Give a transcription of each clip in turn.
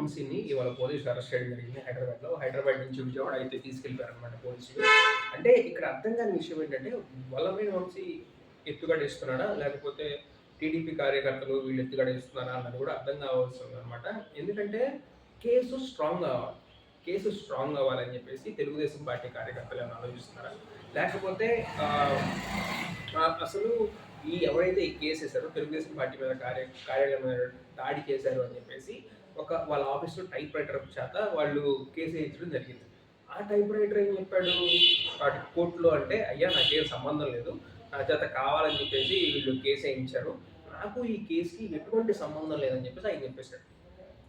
వంశీని ఇవాళ పోలీసులు అరెస్ట్ చేయడం జరిగింది హైదరాబాద్లో. హైదరాబాద్ నుంచి విజయవాడ అయితే తీసుకెళ్ళిపోయారు అనమాట పోలీసులు. అంటే ఇక్కడ అర్థం కాని విషయం ఏంటంటే వల్లభనేని వంశీ ఎత్తుగడేస్తున్నాడా? లేకపోతే టీడీపీ కార్యకర్తలు వీళ్ళు ఎత్తుగడేస్తున్నారా అన్నది కూడా అర్థం కావాల్సింది అనమాట ఎందుకంటే కేసు స్ట్రాంగ్ కావాలి. కేసు స్ట్రాంగ్ అవ్వాలని చెప్పేసి తెలుగుదేశం పార్టీ కార్యకర్తలు ఏమైనా ఆలోచిస్తున్నారా? లేకపోతే అసలు ఈ ఎవరైతే ఈ కేసు వేశారో తెలుగుదేశం పార్టీ మీద కార్య కార్యాలయం మీద దాడి చేశారు అని చెప్పేసి ఒక వాళ్ళ ఆఫీస్లో టైప్ రైటర్ చేత వాళ్ళు కేసు వేయించడం జరిగింది. ఆ టైప్ రైటర్ ఏం చెప్పాడు? వాటి కోర్టులో అంటే అయ్యా నాకేం సంబంధం లేదు. నా చేత కావాలని చెప్పేసి వీళ్ళు కేసు వేయించారు. నాకు ఈ కేసుకి ఎటువంటి సంబంధం లేదని చెప్పేసి ఆయన చెప్పేశాడు.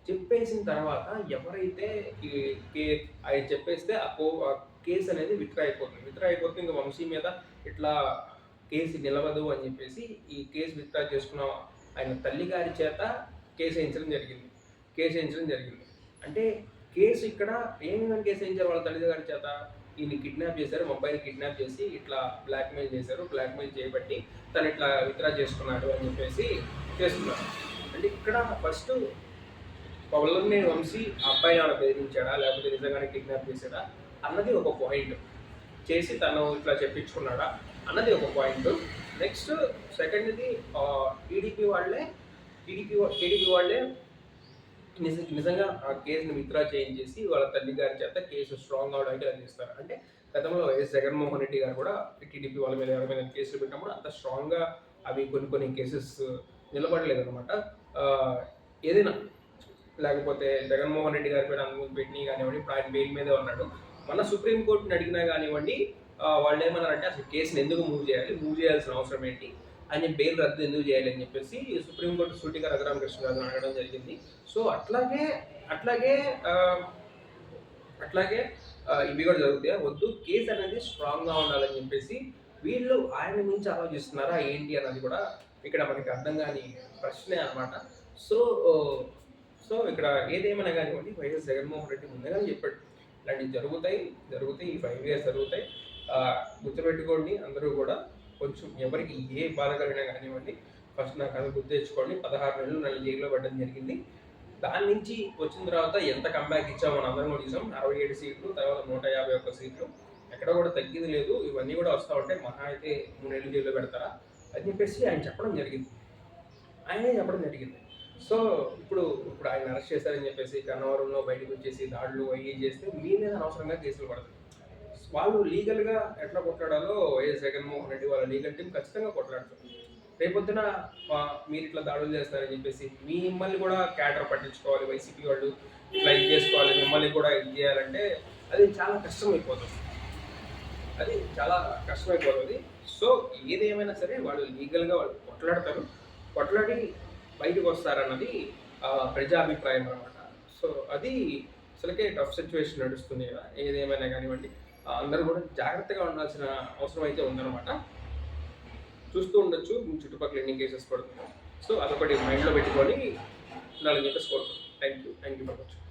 చెప్పేసిన తర్వాత ఎవరైతే ఈ కే ఆయన చెప్పేస్తే ఆ కో ఆ కేసు అనేది విత్డ్రా అయిపోతుంది. విత్డ్రా అయిపోతే ఇంకా వంశీ మీద ఇట్లా కేసు నిలవదు అని చెప్పేసి ఈ కేసు విత్డ్రా చేసుకున్న ఆయన తల్లి గారి చేత కేసు వేయించడం జరిగింది. కేసు వేయించడం జరిగింది. అంటే కేసు ఇక్కడ ఏమేమి కేసు వేయించారు వాళ్ళ తల్లిదండ్రుల గారి చేత? ఈయన కిడ్నాప్ చేశారు మొబైల్ కిడ్నాప్ చేసి ఇట్లా బ్లాక్మెయిల్ చేశారు బ్లాక్మెయిల్ చేయబట్టి తను ఇట్లా విత్డ్రా చేసుకున్నాడు అని చెప్పేసి చేస్తున్నారు. అంటే ఇక్కడ ఫస్ట్ పౌలర్ని వంశీ అబ్బాయి ఆమె బెదిరించాడా? లేకపోతే నిజంగానే కిడ్నాప్ చేశాడా? అన్నది ఒక పాయింట్ చేసి తను ఇట్లా చెప్పించుకున్నాడా? అన్నది ఒక పాయింట్ నెక్స్ట్ సెకండ్ది టీడీపీ వాళ్ళే టీడీపీ టీడీపీ వాళ్ళే నిజంగా ఆ కేసుని విత్డ్రా చేయించేసి వాళ్ళ తల్లి గారి చేత కేసు స్ట్రాంగ్ అవడానికి అది చేస్తారు. అంటే గతంలో వైఎస్ జగన్మోహన్ రెడ్డి గారు కూడా టీడీపీ వాళ్ళ మీద ఎవరి మీద కేసులు పెట్టినప్పుడు అంత స్ట్రాంగ్గా అవి కొన్ని కొన్ని కేసెస్ నిలబడలేదు అనమాట ఏదైనా లేకపోతే జగన్మోహన్ రెడ్డి గారి పైన అనుమతి పెట్టినవి కానివ్వండి ఇప్పుడు ఆయన బెయిల్ మీదే ఉన్నాడు. మన సుప్రీంకోర్టుని అడిగినా కానివ్వండి వాళ్ళు ఏమన్నారంటే అసలు కేసుని ఎందుకు మూవ్ చేయాలి? మూవ్ చేయాల్సిన అవసరం ఏంటి? ఆయన బెయిల్ రద్దు ఎందుకు చేయాలని చెప్పేసి సుప్రీంకోర్టు సూటిగా రఘురామకృష్ణ గారు అడగడం జరిగింది. సో అట్లాగే అట్లాగే అట్లాగే ఇవి కూడా జరుగుతాయి? వద్దు కేసు అనేది స్ట్రాంగ్గా ఉండాలని చెప్పేసి వీళ్ళు ఆయన నుంచి ఆలోచిస్తున్నారా ఏంటి అన్నది కూడా ఇక్కడ మనకి అర్థం కాని ప్రశ్నే అనమాట సో సో ఇక్కడ ఏదేమైనా కానివ్వండి వైఎస్ జగన్మోహన్ రెడ్డి ముందుగానే చెప్పాడు. ఇలాంటివి జరుగుతాయి జరుగుతాయి ఈ ఫైవ్ ఇయర్స్ జరుగుతాయి. గుర్తుపెట్టుకోండి అందరూ కూడా కొంచెం ఎవరికి ఏ బాధ కలిగినా కానివ్వండి ఫస్ట్ నాకు అది గుర్తు తెచ్చుకోండి. పదహారు నెలలు నన్ను జైల్లో పడడం జరిగింది. దాని నుంచి వచ్చిన తర్వాత ఎంత కంబ్యాక్ ఇచ్చామో మనం అందరం కూడా చూసాం. అరవై ఏడు సీట్లు తర్వాత నూట యాభై ఒక్క సీట్లు. ఎక్కడ కూడా తగ్గింది లేదు. ఇవన్నీ కూడా వస్తూ ఉంటే మహా అయితే మూడేళ్ళు జైల్లో పెడతారా అని చెప్పేసి ఆయన చెప్పడం జరిగింది. ఆయనే చెప్పడం జరిగింది. సో ఇప్పుడు ఇప్పుడు ఆయన అరెస్ట్ చేశారని చెప్పేసి కన్నవరంలో బయటకు వచ్చేసి దాడులు అయ్యి చేస్తే మీ మీద అనవసరంగా కేసులు పడతాయి. వాళ్ళు లీగల్గా ఎట్లా కొట్లాడాలో వైఎస్ జగన్మోహన్ రెడ్డి వాళ్ళ లీగల్ టీం ఖచ్చితంగా కొట్లాడుతుంది. రేపొద్దున మీరు ఇట్లా దాడులు చేస్తారని చెప్పేసి మిమ్మల్ని కూడా క్యాటర్ పట్టించుకోవాలి వైసీపీ వాళ్ళు. ఇట్లా ఇది చేసుకోవాలి మిమ్మల్ని కూడా ఇది చేయాలంటే అది చాలా కష్టం అయిపోతుంది అది చాలా కష్టమైపోతుంది. సో ఏదేమైనా సరే వాళ్ళు లీగల్గా వాళ్ళు కొట్లాడతారు. కొట్లాడి బయటకు వస్తారన్నది ప్రజాభిప్రాయం అనమాట సో అది అసలుకే టఫ్ సిచ్యువేషన్ నడుస్తుంది కదా. ఏదేమైనా కానివ్వండి. అందరూ కూడా జాగ్రత్తగా ఉండాల్సిన అవసరం అయితే ఉందన్నమాట. చూస్తూ ఉండొచ్చు మీ చుట్టుపక్కల ఎన్ని కేసెస్ పడుతున్నాయి. సో అదొకటి మైండ్లో పెట్టుకొని ఉండాలని చెప్పేసి కోరుతున్నాను thank you thank you for watching